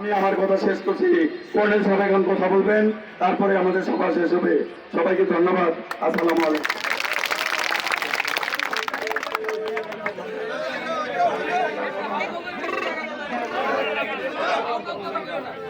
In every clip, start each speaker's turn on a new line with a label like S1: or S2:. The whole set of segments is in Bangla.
S1: আমি আমার কথা শেষ করছি। কর্নেল সাহেব এখন কথা বলবেন, তারপরে আমাদের সভা শেষ হবে। সবাইকে ধন্যবাদ। আসসালামু আলাইকুম।
S2: Thank মাটি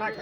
S2: ভাই